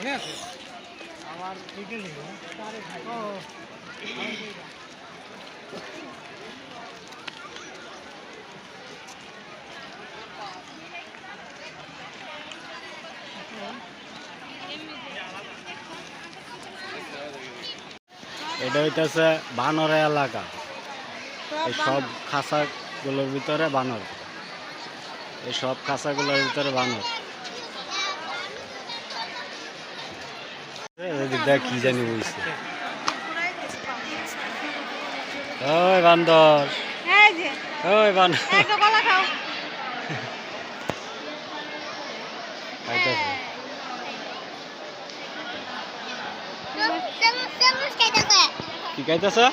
মনে আছে? আমার ডিটেল ও। এটা হইতেছে বানর এলাকা। এই সব খাঁচাগুলোর ভিতরে বানর। এই সব খাঁচাগুলোর ভিতরে বানর। কি জানি বইছে ওই বান্দর। এই যে। ওই বান্দর কি খাইতেছে?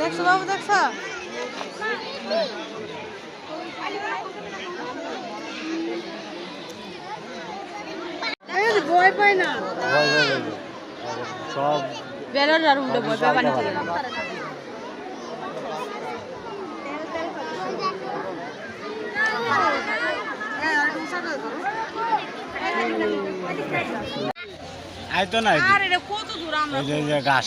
দেখছ বাবু দেখছ? এই যে ভয় পায় না। সব বেলার আর উল্টো ভয় পায় পানি চলে না আইতো না। কত দূর আমরা এই যে এই যে ঘাস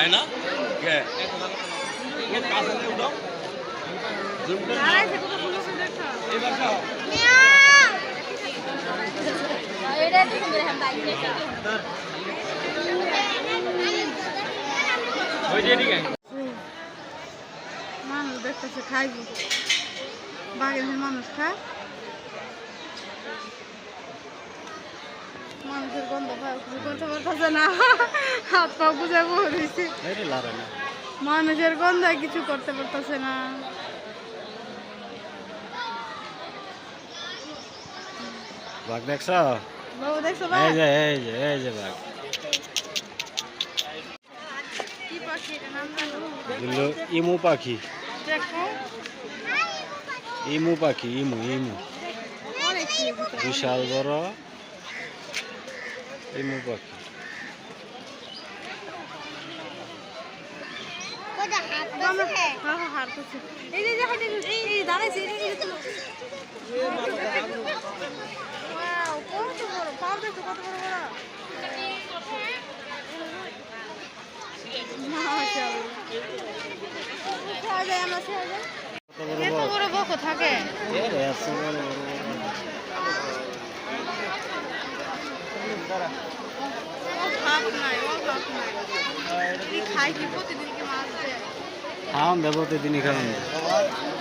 কেন ঘাস দেখছ মুখটা কত বড় হ্যাঁ মেলা গুলো দাঁড়াইছে কত সুন্দর সুন্দর দেখছ মানুষ দেখতেছে খাইব। বাঘের মানুষ খায় মানুষের গন্ধ পায় কিছু করতে পারতেছে না। হাত পা বুঝে না। মানুষের গন্ধে কিছু করতে পারতেছে না। বাঘ দেখছ? এই যে এই এই বাঘ। ইমু পাখি। ইমু পাখি ইমু ইমু। বিশাল বড় ইমু পাখি আমরা- হ্যাঁ, হ্যাঁ, হাঁটতেছে। এই যে, এই যে, হাঁটতেছে, এই, এই, দাঁড়াইছে, এই যে, এই যে, Wow, কত বড়, পাও দেখছ কত বড় বড়? মাশাআল্লাহ। খাওয়া যায়, আমরা খাওয়া যায়। কত বড় এত বড়। বড় বকো থাকে খাই কি প্রতিদিন? কি মাছ দেয় কারণে